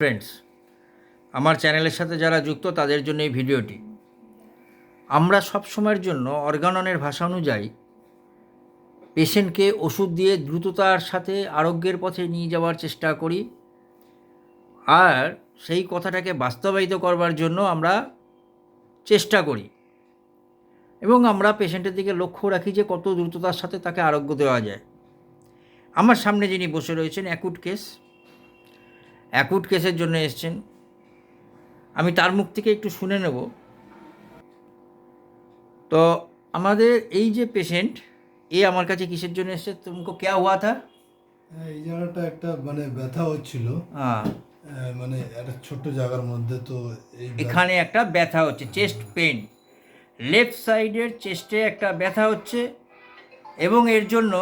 Friends আমার চ্যানেলের সাথে যারা যুক্ত, তাদের জন্য এই ভিডিওটি। আমরা সব সময়ের জন্য অর্গাননের ভাষা অনুযায়ী পেশেন্টকে ওষুধ দিয়ে দ্রুততার সাথে আরোগ্যের পথে নিয়ে যাওয়ার চেষ্টা করি। আর সেই কথাটাকে বাস্তবায়িত করবার জন্য আমরা চেষ্টা করি। এবং আমরা পেশেন্টের দিকে লক্ষ্য রাখি যে কত দ্রুততার সাথে তাকে আরোগ্য দেওয়া যায়। আমার সামনে যিনি বসে রয়েছেন অ্যাকুট কেস অ্যাকুট কেসের জন্য এসছেন। আমি তার মুখ থেকে একটু শুনে নেব। তো আমাদের এই যে পেশেন্ট এ আমার কাছে কিসের জন্য এসছে? তুমকো ক্যা হুয়া থা? এই জায়গাটা একটা মানে ব্যথা হচ্ছিল। হ্যাঁ। মানে একটা ছোট্ট জায়গার মধ্যে তো এখানে একটা ব্যথা হচ্ছে চেস্ট পেন লেফট সাইডের চেস্টে একটা ব্যথা হচ্ছে এবং এর জন্য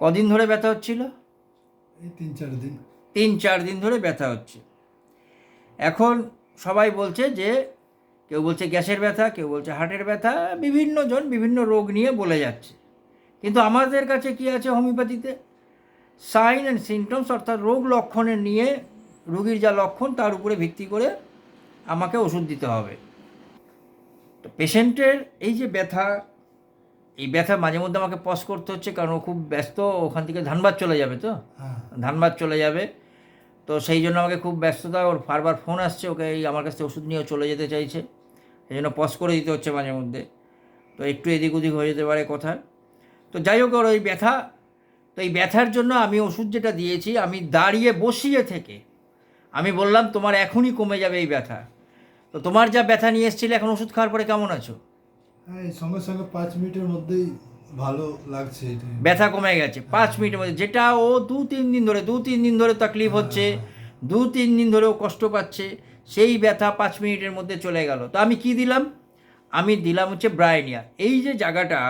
কদিন ধরে ব্যথা হচ্ছিল? এই তিন চার দিন। তিন, চার দিন ধরে ব্যথা হচ্ছে। এখন সবাই বলছে যে, কেউ বলছে গ্যাসের ব্যথা, কেউ বলছে হার্টের ব্যথা, বিভিন্ন জন বিভিন্ন রোগ নিয়ে বলে যাচ্ছে। কিন্তু আমাদের কাছে কি আছে হোমিওপ্যাথিতে? সাইন অ্যান্ড সিমটমস অর্থাৎ রোগ লক্ষণের নিয়ে, রুগীর যা লক্ষণ তার উপরে ভিত্তি করে আমাকে ওষুধ দিতে হবে। তো পেশেন্টের এই যে ব্যথা এই ব্যথা মাঝে মধ্যে আমাকে পজ করতে হচ্ছে কারণ ও খুব ব্যস্ত ওখান থেকে ধানবাদ চলে যাবে তো? হ্যাঁ। ধানবাদ চলে যাবে। তো সেই জন্য আমাকে খুব ব্যস্ততা ওর বারবার ফোন আসছে ওকে এই আমার কাছ থেকে ওষুধ নিয়ে ও চলে যেতে চাইছে। সেই জন্য পজ করে দিতে হচ্ছে মাঝে মধ্যে। তো একটু এদিক ওদিক হয়ে যেতে পারে কথা। তো যাই হোক ওর ওই ব্যথা তো এই ব্যথার জন্য আমি ওষুধ যেটা দিয়েছি আমি দাঁড়িয়ে বসিয়ে থেকে আমি বললাম তোমার এখনই কমে যাবে এই ব্যথা। তো তোমার যা ব্যথা নিয়ে এসেছিলে এখন ওষুধ খাওয়ার পরে কেমন আছো? সঙ্গে সঙ্গে পাঁচ মিনিটের মধ্যেই ভালো লাগছে ব্যথা কমে গেছে। পাঁচ মিনিটের মধ্যে। যেটা ও দু তিন দিন ধরে, দু তিন দিন ধরে তাকলিফ হচ্ছে, দু তিন দিন ধরে ও কষ্ট পাচ্ছে, সেই ব্যথা পাঁচ মিনিটের মধ্যে চলে গেল। তো আমি কি দিলাম? আমি দিলাম হচ্ছে ব্রাইনিয়া। এই যে জায়গাটা,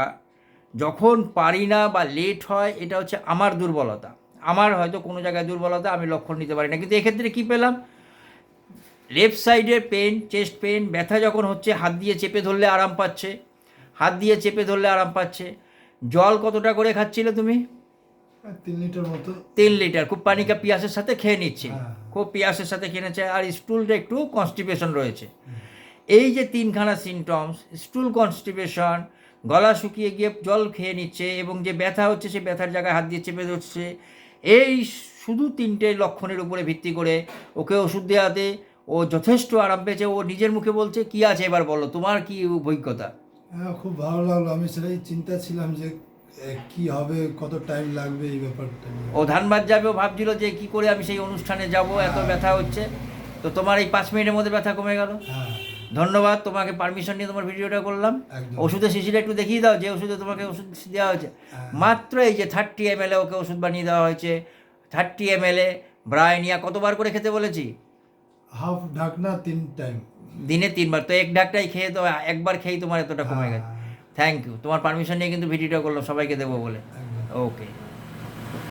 যখন পারি না বা লেট হয়, এটা হচ্ছে আমার দুর্বলতা। আমার হয়তো কোনো জায়গায় দুর্বলতা, আমি লক্ষণ নিতে পারি না। কিন্তু এক্ষেত্রে কী পেলাম? লেফট সাইডের পেন চেস্ট পেন ব্যথা যখন হচ্ছে, হাত দিয়ে চেপে ধরলে আরাম পাচ্ছে। হাত দিয়ে চেপে ধরলে আরাম পাচ্ছে। জল কতটা করে খাচ্ছিলে তুমি? তিন লিটার মতো। তিন লিটার খুব পানিকা পিয়াসের সাথে খেয়ে নিচ্ছে। হ্যাঁ। খুব পিয়াসের সাথে খেয়ে নিচ্ছে আর স্টুলটা একটু কনস্টিপেশন রয়েছে। এই যে তিনখানা সিমটমস স্টুল কনস্টিপেশন গলা শুকিয়ে গিয়ে জল খেয়ে নিচ্ছে এবং যে ব্যথা হচ্ছে সে ব্যথার জায়গায় হাত দিয়ে চেপে ধরছে। এই শুধু তিনটে লক্ষণের উপরে ভিত্তি করে ওকে ওষুধ দেওয়াতে ও যথেষ্ট আরাম পেয়েছে। ও নিজের মুখে বলছে কি আছে এবার বলো? তোমার কি অভিজ্ঞতা? হ্যাঁ খুব ভালো লাগল। আমি সেটাই চিন্তা ছিলাম যে কি হবে কত টাইম লাগবে এই ব্যাপারটা ও ধানবাদ যাবে ও ভাবছিল যে কি করে আমি সেই অনুষ্ঠানে যাব এত ব্যথা হচ্ছে। তো তোমার এই পাঁচ মিনিটের মধ্যে ব্যথা কমে গেল। হ্যাঁ। ধন্যবাদ তোমাকে পারমিশন নিয়ে তোমার ভিডিওটা করলাম। ওষুধের শিশিটা একটু দেখিয়ে দাও যে ওষুধে তোমাকে ওষুধ দেওয়া হয়েছে। হ্যাঁ। মাত্র এই যে থার্টি এম এল ওকে ওষুধ বানিয়ে দেওয়া হয়েছে থার্টি এম এল এ ব্রায়নিয়া কতবার করে খেতে বলেছি? হাফ ঢাকনা তিন টাইম দিনে তিনবার। তো এক ঢাকটাই খেয়ে তো একবার খেয়েই তোমার এতটা কমে গেছে। থ্যাংক ইউ তোমার পারমিশন নিয়ে কিন্তু ভিডিওটা করল সবাইকে দেবো বলে। ওকে